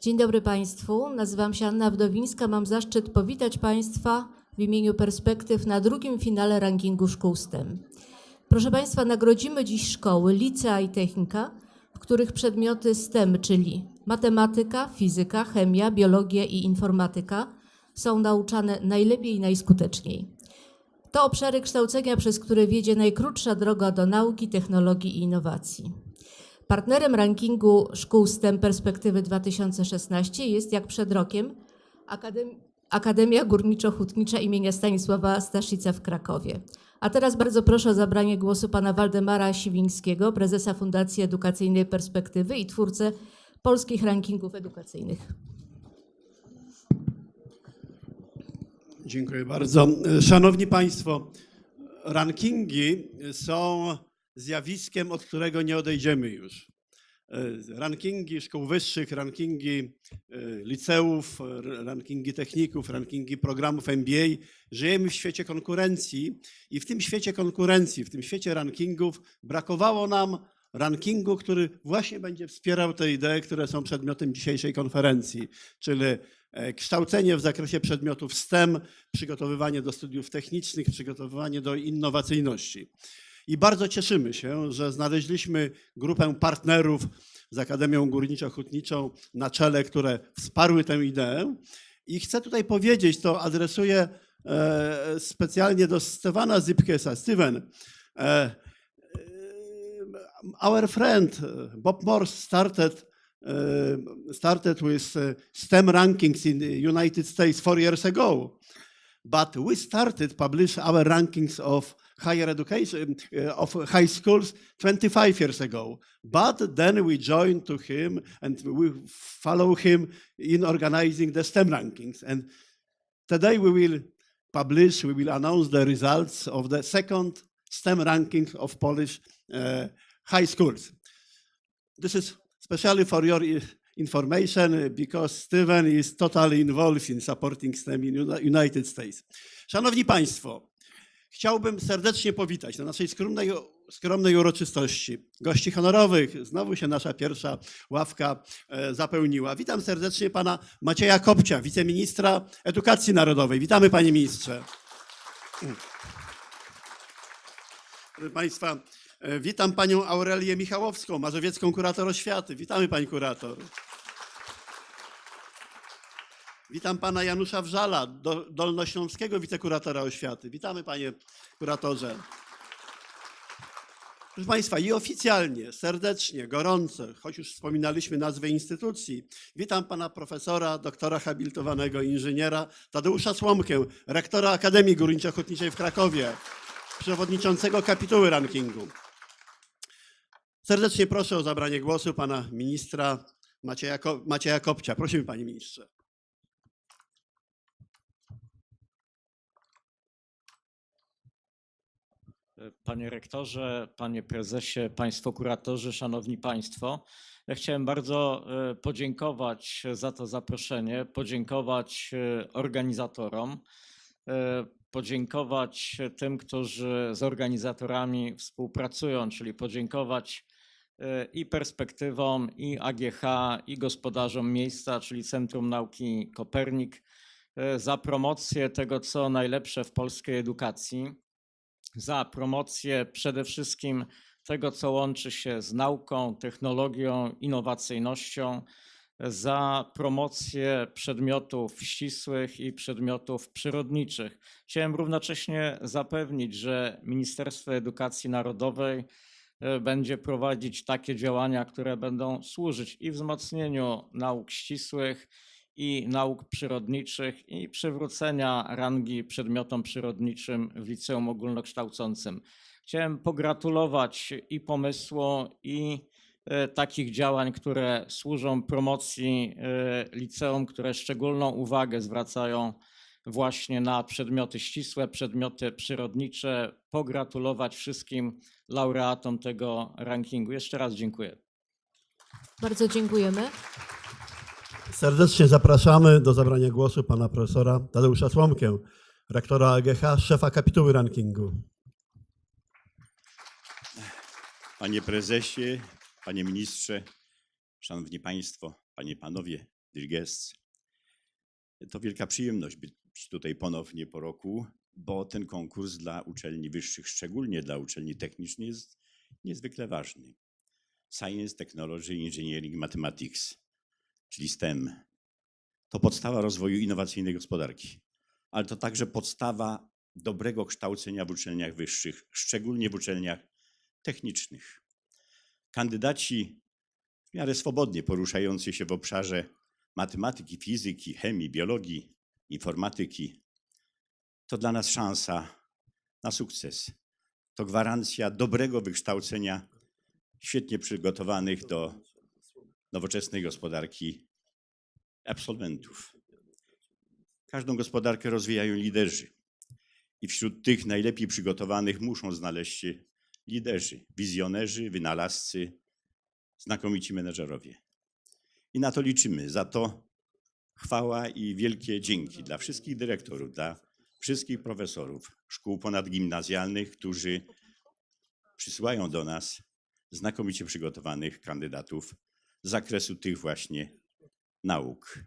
Dzień dobry Państwu. Nazywam się Anna Wdowińska. Mam zaszczyt powitać Państwa w imieniu Perspektyw na drugim finale rankingu szkół STEM. Proszę Państwa, nagrodzimy dziś szkoły, licea i technika, w których przedmioty STEM, czyli matematyka, fizyka, chemia, biologia i informatyka, są nauczane najlepiej i najskuteczniej. To obszary kształcenia, przez które wiedzie najkrótsza droga do nauki, technologii i innowacji. Partnerem rankingu szkół STEM Perspektywy 2016 jest jak przed rokiem Akadem- Akademia Górniczo-Hutnicza imienia Stanisława Staszica w Krakowie. A teraz bardzo proszę o zabranie głosu pana Waldemara Siwińskiego, prezesa Fundacji Edukacyjnej Perspektywy i twórcę polskich rankingów edukacyjnych. Dziękuję bardzo. Szanowni Państwo, rankingi są zjawiskiem, od którego nie odejdziemy już. Rankingi szkół wyższych, rankingi e, liceów, r- rankingi techników, rankingi programów MBA. Żyjemy w świecie konkurencji i w tym świecie konkurencji, w tym świecie rankingów brakowało nam rankingu, który właśnie będzie wspierał te idee, które są przedmiotem dzisiejszej konferencji, czyli e, kształcenie w zakresie przedmiotów STEM, przygotowywanie do studiów technicznych, przygotowywanie do innowacyjności. I bardzo cieszymy się, że znaleźliśmy grupę partnerów z Akademią Górniczo-Hutniczą na czele, które wsparły tę ideę. I chcę tutaj powiedzieć, to adresuję e, specjalnie do Stevana Zipkesa. Steven, e, our friend Bob Morse started started with STEM rankings in the United States four years ago, but we started publish our rankings of higher education uh, of high schools 25 years ago. But then we joined to him and we follow him in organizing the STEM rankings. And today we will publish, we will announce the results of the second STEM ranking of Polish uh, high schools. This is especially for your information uh, because Steven is totally involved in supporting STEM in United States. Szanowni Państwo, chciałbym serdecznie powitać na naszej skromnej, skromnej uroczystości gości honorowych. Znowu się nasza pierwsza ławka e, zapełniła. Witam serdecznie pana Macieja Kopcia, wiceministra edukacji narodowej. Witamy panie ministrze. Proszę Państwa, e, witam panią Aurelię Michałowską, mazowiecką kurator oświaty. Witamy pani kurator. Witam pana Janusza Wrzala, do, dolnośląskiego wicekuratora oświaty. Witamy panie kuratorze. Proszę Państwa, i oficjalnie, serdecznie, gorąco, choć już wspominaliśmy nazwę instytucji, witam pana profesora, doktora habilitowanego inżyniera Tadeusza Słomkę, rektora Akademii Górniczo-Hutniczej w Krakowie, przewodniczącego kapituły rankingu. Serdecznie proszę o zabranie głosu pana ministra Macieja, Ko- Macieja Kopcia. Prosimy, panie ministrze. Panie rektorze, panie prezesie, państwo kuratorzy, szanowni państwo. Ja chciałem bardzo e, podziękować za to zaproszenie, podziękować e, organizatorom, e, podziękować tym, którzy z organizatorami współpracują, czyli podziękować i perspektywom, i AGH, i gospodarzom miejsca, czyli Centrum Nauki Kopernik, za promocję tego, co najlepsze w polskiej edukacji za promocję przede wszystkim tego, co łączy się z nauką, technologią, innowacyjnością, za promocję przedmiotów ścisłych i przedmiotów przyrodniczych. Chciałem równocześnie zapewnić, że Ministerstwo Edukacji Narodowej e, będzie prowadzić takie działania, które będą służyć i wzmocnieniu nauk ścisłych, i nauk przyrodniczych i przywrócenia rangi przedmiotom przyrodniczym w liceum ogólnokształcącym. Chciałem pogratulować i pomysłu, i e, takich działań, które służą promocji e, liceum, które szczególną uwagę zwracają właśnie na przedmioty ścisłe, przedmioty przyrodnicze. Pogratulować wszystkim laureatom tego rankingu. Jeszcze raz dziękuję. Bardzo dziękujemy. Serdecznie zapraszamy do zabrania głosu pana profesora Tadeusza Słomkę, rektora AGH, szefa kapituły rankingu. Panie prezesie, panie ministrze, szanowni państwo, panie, panowie dear guests. To wielka przyjemność być tutaj ponownie po roku, bo ten konkurs dla uczelni wyższych, szczególnie dla uczelni technicznych, jest niezwykle ważny. Science, Technology, Engineering, Mathematics, czyli STEM, to podstawa rozwoju innowacyjnej gospodarki, ale to także podstawa dobrego kształcenia w uczelniach wyższych, szczególnie w uczelniach technicznych. Kandydaci w miarę swobodnie poruszający się w obszarze matematyki, fizyki, chemii, biologii, informatyki, to dla nas szansa na sukces. To gwarancja dobrego wykształcenia świetnie przygotowanych do nowoczesnej gospodarki absolwentów. Każdą gospodarkę rozwijają liderzy. I wśród tych najlepiej przygotowanych muszą znaleźć się liderzy, wizjonerzy, wynalazcy, znakomici menedżerowie. I na to liczymy. Za to chwała i wielkie dzięki dla wszystkich dyrektorów, dla wszystkich profesorów szkół ponadgimnazjalnych, którzy przysyłają do nas znakomicie przygotowanych kandydatów z zakresu tych właśnie nauk.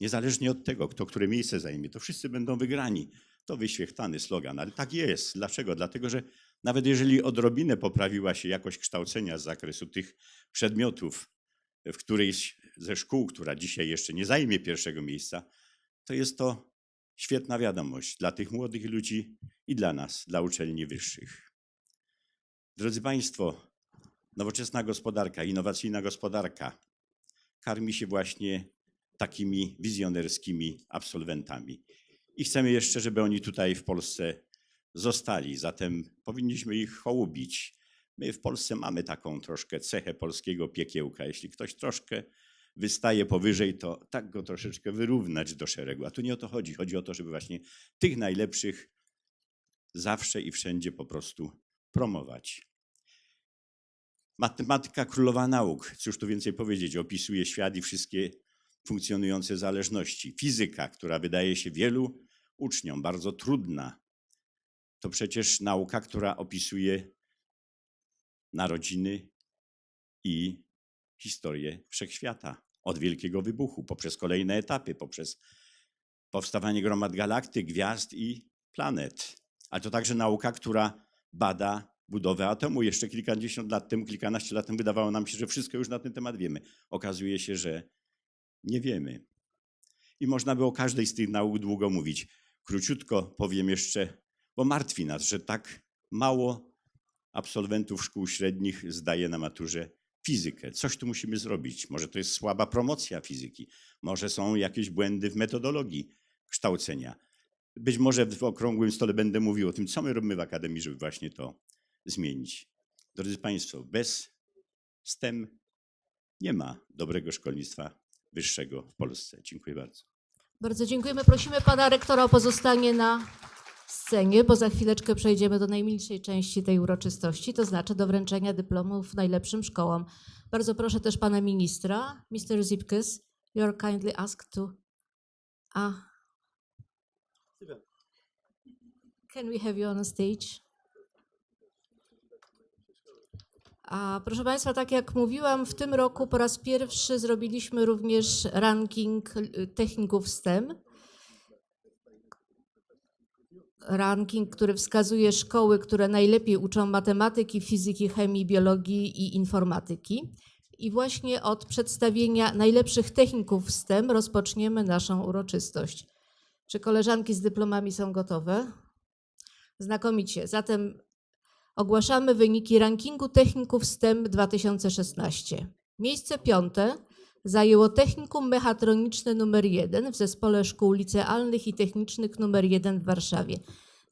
Niezależnie od tego, kto które miejsce zajmie, to wszyscy będą wygrani. To wyświechtany slogan, ale tak jest. Dlaczego? Dlatego, że nawet jeżeli odrobinę poprawiła się jakość kształcenia z zakresu tych przedmiotów w którejś ze szkół, która dzisiaj jeszcze nie zajmie pierwszego miejsca, to jest to świetna wiadomość dla tych młodych ludzi i dla nas, dla uczelni wyższych. Drodzy Państwo, nowoczesna gospodarka, innowacyjna gospodarka karmi się właśnie takimi wizjonerskimi absolwentami. I chcemy jeszcze, żeby oni tutaj w Polsce zostali. Zatem powinniśmy ich hołubić. My w Polsce mamy taką troszkę cechę polskiego piekiełka. Jeśli ktoś troszkę wystaje powyżej, to tak go troszeczkę wyrównać do szeregu. A tu nie o to chodzi. Chodzi o to, żeby właśnie tych najlepszych zawsze i wszędzie po prostu promować. Matematyka królowa nauk. Cóż tu więcej powiedzieć? Opisuje świat i wszystkie funkcjonujące zależności. Fizyka, która wydaje się wielu uczniom bardzo trudna, to przecież nauka, która opisuje narodziny i historię wszechświata. Od Wielkiego Wybuchu, poprzez kolejne etapy, poprzez powstawanie gromad galaktyk, gwiazd i planet. Ale to także nauka, która bada budowę atomu. Jeszcze kilkadziesiąt lat temu, kilkanaście lat temu wydawało nam się, że wszystko już na ten temat wiemy. Okazuje się, że nie wiemy. I można by o każdej z tych nauk długo mówić. Króciutko powiem jeszcze, bo martwi nas, że tak mało absolwentów szkół średnich zdaje na maturze fizykę. Coś tu musimy zrobić. Może to jest słaba promocja fizyki, może są jakieś błędy w metodologii kształcenia. Być może w okrągłym stole będę mówił o tym, co my robimy w Akademii, żeby właśnie to zmienić. Drodzy Państwo, bez STEM nie ma dobrego szkolnictwa wyższego w Polsce. Dziękuję bardzo. Bardzo dziękujemy. Prosimy pana rektora o pozostanie na scenie, bo za chwileczkę przejdziemy do najmilszej części tej uroczystości, to znaczy do wręczenia dyplomów najlepszym szkołom. Bardzo proszę też pana ministra, Mr. Zipkes, you are kindly asked to... A. Can we have you on stage? A proszę Państwa, tak jak mówiłam, w tym roku po raz pierwszy zrobiliśmy również ranking techników STEM. Ranking, który wskazuje szkoły, które najlepiej uczą matematyki, fizyki, chemii, biologii i informatyki. I właśnie od przedstawienia najlepszych techników STEM rozpoczniemy naszą uroczystość. Czy koleżanki z dyplomami są gotowe? Znakomicie. Zatem ogłaszamy wyniki rankingu techników STEM 2016. Miejsce piąte zajęło technikum mechatroniczne numer 1 w Zespole Szkół Licealnych i Technicznych numer 1 w Warszawie.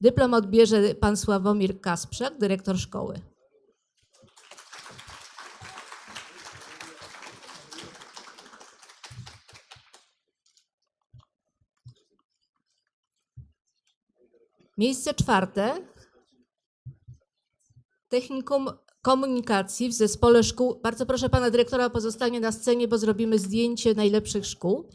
Dyplom odbierze pan Sławomir Kasprzak, dyrektor szkoły. Miejsce czwarte Technikum Komunikacji w Zespole Szkół. Bardzo proszę pana dyrektora o pozostanie na scenie, bo zrobimy zdjęcie najlepszych szkół.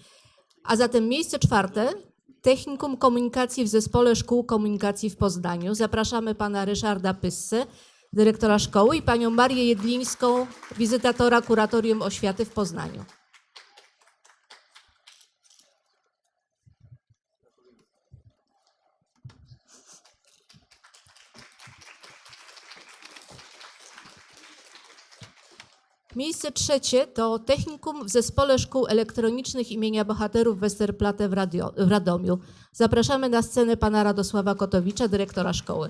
A zatem miejsce czwarte. Technikum Komunikacji w Zespole Szkół Komunikacji w Poznaniu. Zapraszamy pana Ryszarda Pyssę, dyrektora szkoły i panią Marię Jedlińską, wizytatora Kuratorium Oświaty w Poznaniu. Miejsce trzecie to technikum w Zespole Szkół Elektronicznych imienia Bohaterów Westerplatte w, Radio, w Radomiu. Zapraszamy na scenę pana Radosława Kotowicza, dyrektora szkoły.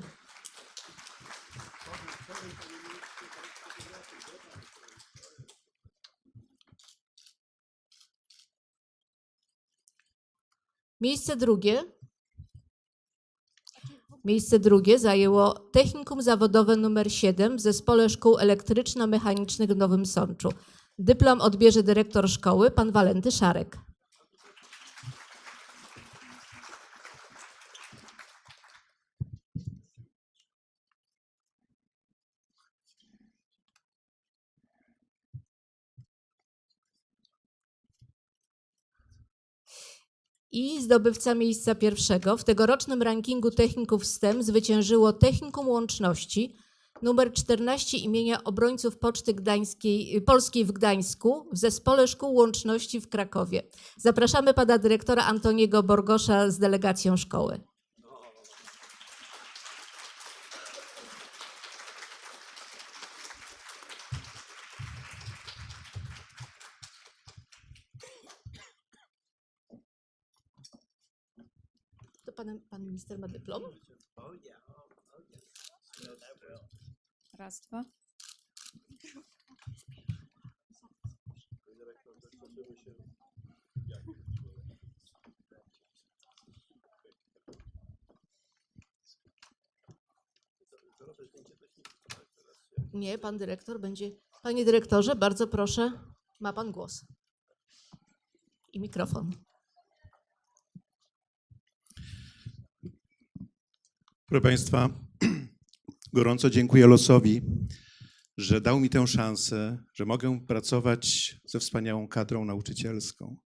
Miejsce drugie. Miejsce drugie zajęło Technikum Zawodowe nr 7 w Zespole Szkół Elektryczno-Mechanicznych w Nowym Sączu. Dyplom odbierze dyrektor szkoły, pan Walenty Szarek. I zdobywca miejsca pierwszego w tegorocznym rankingu techników STEM zwyciężyło Technikum Łączności numer 14 imienia obrońców Poczty Gdańskiej, Polskiej w Gdańsku w Zespole Szkół Łączności w Krakowie. Zapraszamy pana dyrektora Antoniego Borgosza z delegacją szkoły. Pan, pan minister ma dyplom? Raz, dwa. Nie, pan dyrektor będzie. Panie dyrektorze, bardzo proszę, ma pan głos. I mikrofon. Proszę Państwa, gorąco dziękuję losowi, że dał mi tę szansę, że mogę pracować ze wspaniałą kadrą nauczycielską.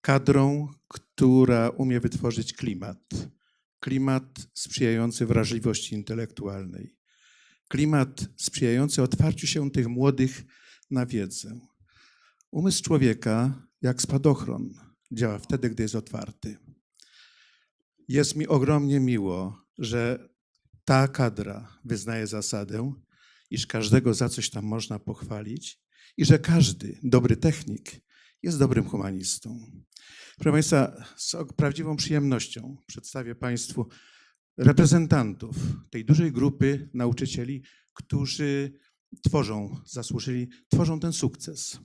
Kadrą, która umie wytworzyć klimat. Klimat sprzyjający wrażliwości intelektualnej. Klimat sprzyjający otwarciu się tych młodych na wiedzę. Umysł człowieka, jak spadochron, działa wtedy, gdy jest otwarty. Jest mi ogromnie miło, że ta kadra wyznaje zasadę, iż każdego za coś tam można pochwalić i że każdy dobry technik jest dobrym humanistą. Proszę Państwa, z prawdziwą przyjemnością przedstawię Państwu reprezentantów tej dużej grupy nauczycieli, którzy tworzą, zasłużyli, tworzą ten sukces.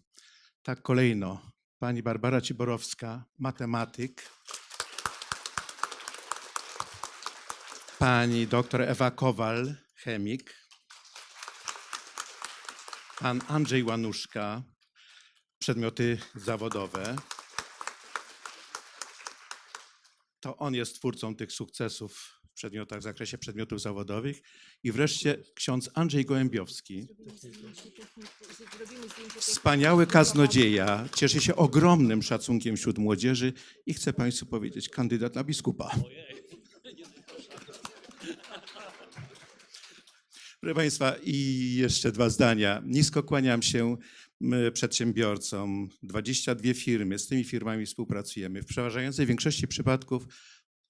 Tak kolejno pani Barbara Ciborowska, matematyk, pani doktor Ewa Kowal, chemik, pan Andrzej Łanuszka, przedmioty zawodowe. To on jest twórcą tych sukcesów w przedmiotach w zakresie przedmiotów zawodowych. I wreszcie ksiądz Andrzej Gołębiowski, wspaniały kaznodzieja, cieszy się ogromnym szacunkiem wśród młodzieży i chcę Państwu powiedzieć, kandydat na biskupa. Proszę Państwa, i jeszcze dwa zdania. Nisko kłaniam się przedsiębiorcom. 22 firmy, z tymi firmami współpracujemy. W przeważającej większości przypadków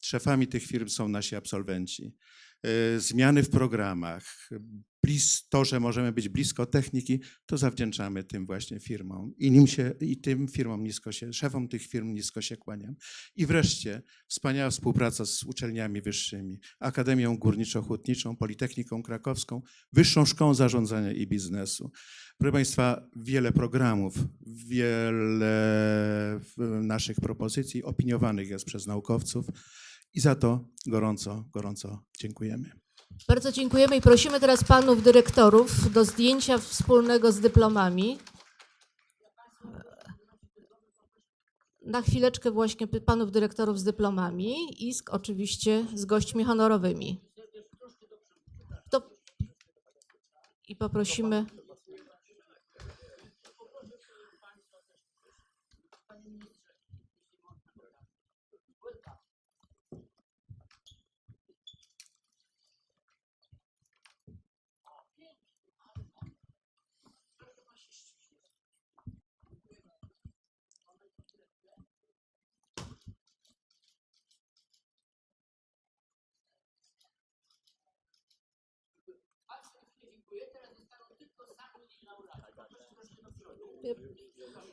szefami tych firm są nasi absolwenci. E, Zmiany w programach, to, że możemy być blisko techniki, to zawdzięczamy tym właśnie firmom. I, nim się, I tym firmom nisko się, szefom tych firm nisko się kłaniam. I wreszcie wspaniała współpraca z uczelniami wyższymi, Akademią Górniczo-Hutniczą, Politechniką Krakowską, Wyższą Szkołą Zarządzania i Biznesu. Proszę Państwa, wiele programów, wiele naszych propozycji opiniowanych jest przez naukowców i za to gorąco, gorąco dziękujemy. Bardzo dziękujemy i prosimy teraz panów dyrektorów do zdjęcia wspólnego z dyplomami. Na chwileczkę właśnie panów dyrektorów z dyplomami i z, oczywiście z gośćmi honorowymi. To I poprosimy.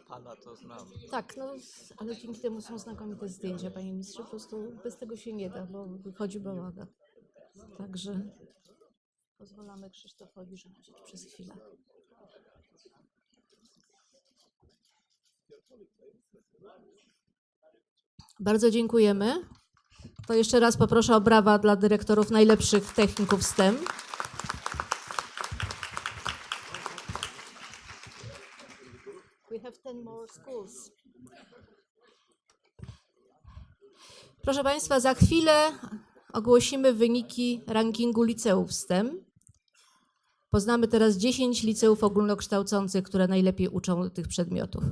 Pana to znam. Tak, no, ale dzięki temu są znakomite zdjęcia, panie ministrze. Po prostu bez tego się nie da, bo wychodzi bałaga. Także pozwalamy Krzysztofowi rządzić przez chwilę. Bardzo dziękujemy. To jeszcze raz poproszę o brawa dla dyrektorów najlepszych techników STEM. 10 more schools. Proszę Państwa, za chwilę ogłosimy wyniki rankingu liceów STEM. Poznamy teraz 10 liceów ogólnokształcących, które najlepiej uczą tych przedmiotów.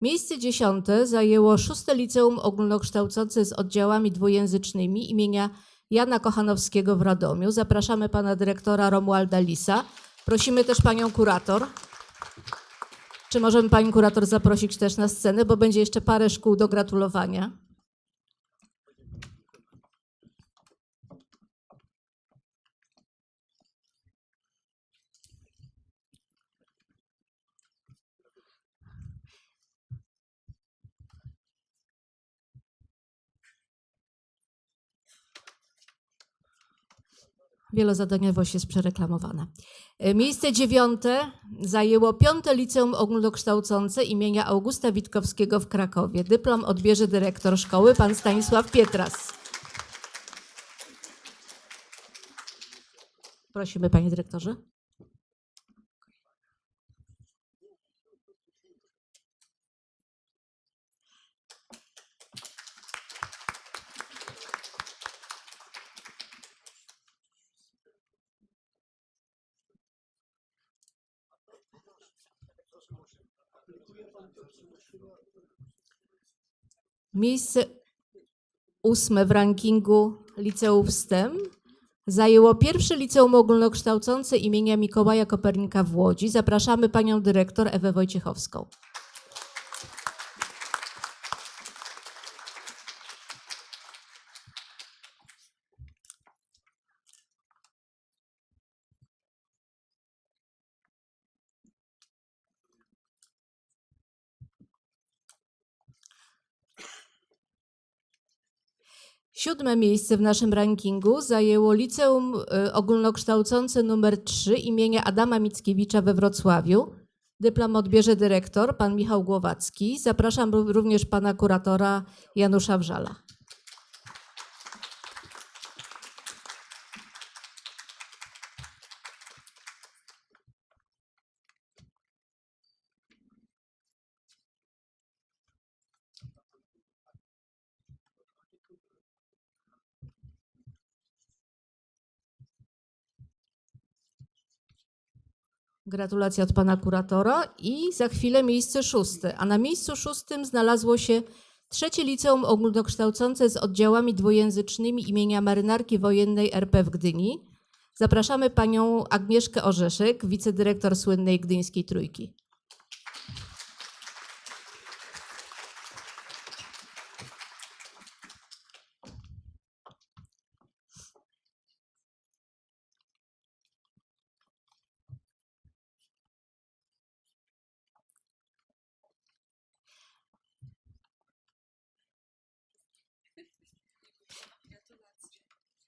Miejsce dziesiąte zajęło szóste liceum ogólnokształcące z oddziałami dwujęzycznymi imienia Jana Kochanowskiego w Radomiu. Zapraszamy pana dyrektora Romualda Lisa. Prosimy też panią kurator. Czy możemy panią kurator zaprosić też na scenę, bo będzie jeszcze parę szkół do gratulowania. Wielozadaniowość jest przereklamowana. E, Miejsce dziewiąte zajęło piąte liceum ogólnokształcące imienia Augusta Witkowskiego w Krakowie. Dyplom odbierze dyrektor szkoły, pan Stanisław Pietras. Prosimy, panie dyrektorze. Miejsce ósme w rankingu liceów STEM zajęło pierwsze liceum ogólnokształcące imienia Mikołaja Kopernika w Łodzi. Zapraszamy panią dyrektor Ewę Wojciechowską. Siódme miejsce w naszym rankingu zajęło liceum y, ogólnokształcące numer 3 imienia Adama Mickiewicza we Wrocławiu. Dyplom odbierze dyrektor, pan Michał Głowacki. Zapraszam ró- również pana kuratora Janusza Wrzala. Gratulacje od pana kuratora i za chwilę miejsce szóste. A na miejscu szóstym znalazło się trzecie liceum ogólnokształcące z oddziałami dwujęzycznymi imienia marynarki wojennej RP w Gdyni. Zapraszamy panią Agnieszkę Orzeszek, wicedyrektor słynnej Gdyńskiej Trójki.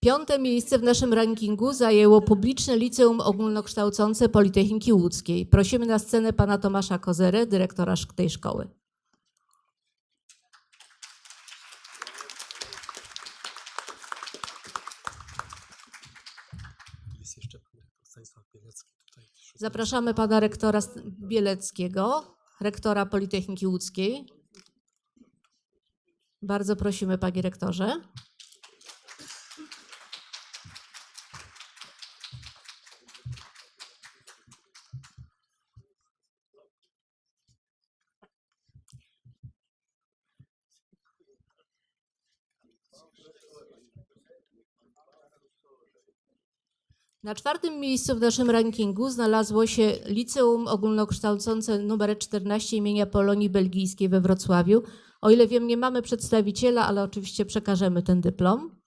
Piąte miejsce w naszym rankingu zajęło publiczne liceum ogólnokształcące Politechniki Łódzkiej. Prosimy na scenę pana Tomasza Kozerę, dyrektora tej szkoły. Jest jeszcze pan rektor Stanisław Bielecki tutaj. wśród nas. Zapraszamy pana rektora Bieleckiego, rektora Politechniki Łódzkiej. Bardzo prosimy, panie rektorze. Na czwartym miejscu w naszym rankingu znalazło się Liceum Ogólnokształcące nr 14 imienia Polonii Belgijskiej we Wrocławiu. O ile wiem, nie mamy przedstawiciela, ale oczywiście przekażemy ten dyplom.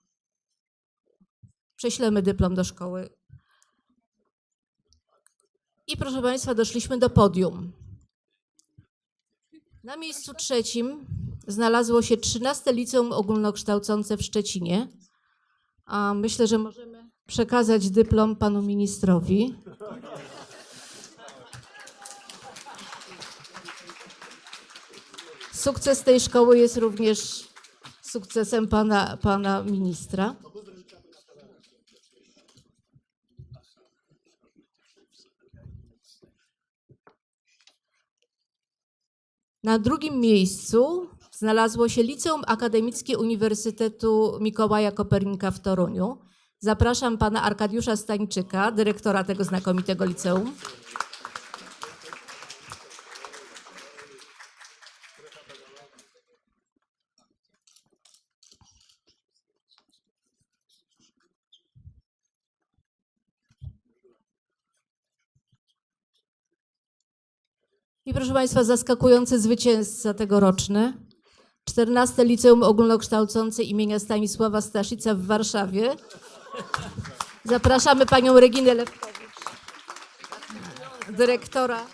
Prześlemy dyplom do szkoły. I proszę Państwa, doszliśmy do podium. Na miejscu trzecim znalazło się 13 liceum ogólnokształcące w Szczecinie. Myślę, że możemy przekazać dyplom panu ministrowi. Sukces tej szkoły jest również sukcesem pana, pana ministra. Na drugim miejscu znalazło się Liceum Akademickie Uniwersytetu Mikołaja Kopernika w Toruniu. Zapraszam pana Arkadiusza Stańczyka, dyrektora tego znakomitego liceum. I proszę Państwa, zaskakujący zwycięzca tegoroczny. 14 Liceum Ogólnokształcące imienia Stanisława Staszica w Warszawie. Zapraszamy panią Reginę Lewkowicz, dyrektora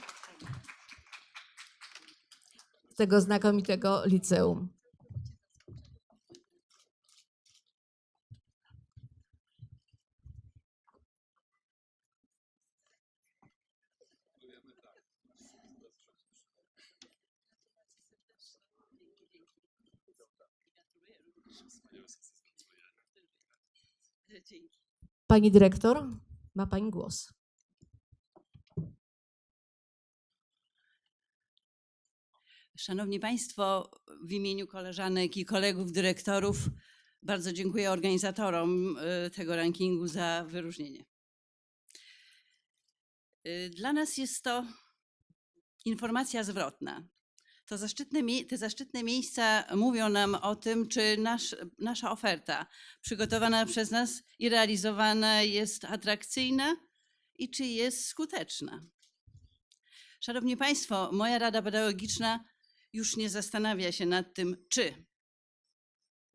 tego znakomitego liceum. Pani dyrektor, ma pani głos. Szanowni Państwo, w imieniu koleżanek i kolegów dyrektorów bardzo dziękuję organizatorom y, tego rankingu za wyróżnienie. Y, Dla nas jest to informacja zwrotna. To zaszczytne, te zaszczytne miejsca mówią nam o tym, czy nasz, nasza oferta przygotowana przez nas i realizowana jest atrakcyjna i czy jest skuteczna. Szanowni Państwo, moja Rada Pedagogiczna już nie zastanawia się nad tym, czy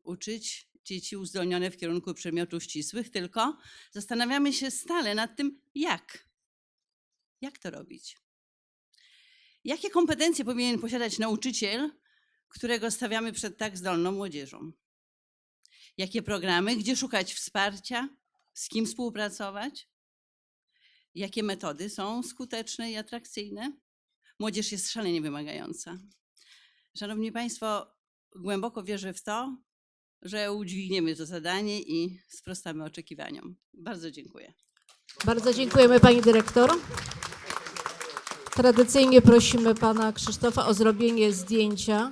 uczyć dzieci uzdolnione w kierunku przedmiotów ścisłych, tylko zastanawiamy się stale nad tym, jak. Jak to robić? Jakie kompetencje powinien posiadać nauczyciel, którego stawiamy przed tak zdolną młodzieżą? Jakie programy, gdzie szukać wsparcia, z kim współpracować? Jakie metody są skuteczne i atrakcyjne? Młodzież jest szalenie wymagająca. Szanowni Państwo, głęboko wierzę w to, że udźwigniemy to zadanie i sprostamy oczekiwaniom. Bardzo dziękuję. Bardzo dziękujemy pani dyrektor. Tradycyjnie prosimy pana Krzysztofa o zrobienie zdjęcia.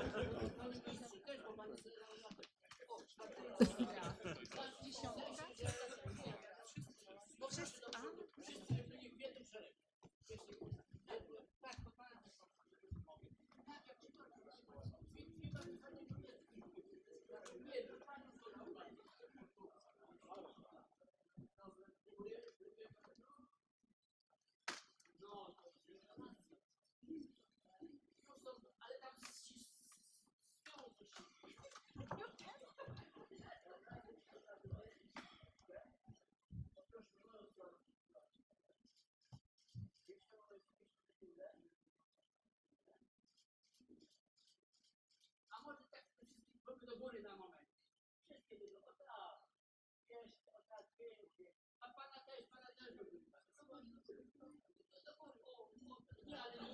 góry na moment. Wszystkie o tak, o tak, pięknie. A pana też, pana też nie, ale nie.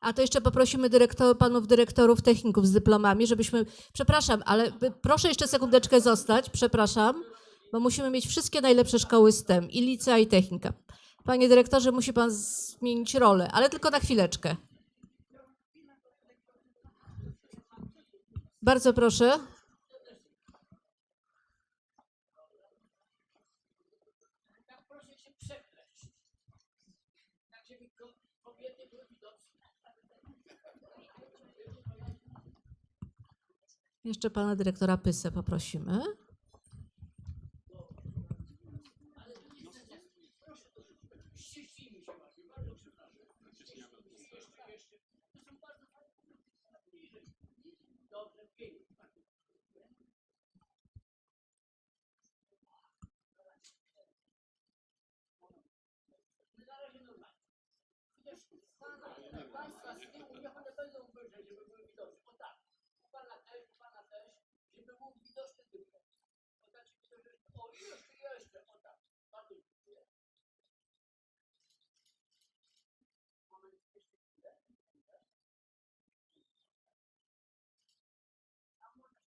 A to jeszcze poprosimy dyrektor, panów dyrektorów techników z dyplomami, żebyśmy. Przepraszam, ale proszę jeszcze sekundeczkę zostać, przepraszam, bo musimy mieć wszystkie najlepsze szkoły STEM i licea i technika. Panie dyrektorze, musi pan zmienić rolę, ale tylko na chwileczkę. Bardzo proszę. Jeszcze pana dyrektora Pysę poprosimy. Pana, proszę Państwa, z tyłu, niech one będą wyżej, żeby były widoczne. O tak, u Pana też, u Pana też, żeby był widoczny tylko. O tak, żeby to rzecz... O, jeszcze, jeszcze, o tak. Bardzo dziękuję. Moment, jeszcze chwilę. A może...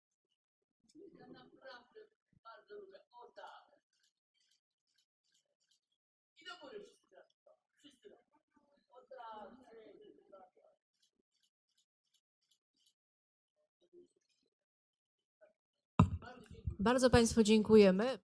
Ja naprawdę bardzo lubię. O tak. I do góry. Bardzo Państwu dziękujemy.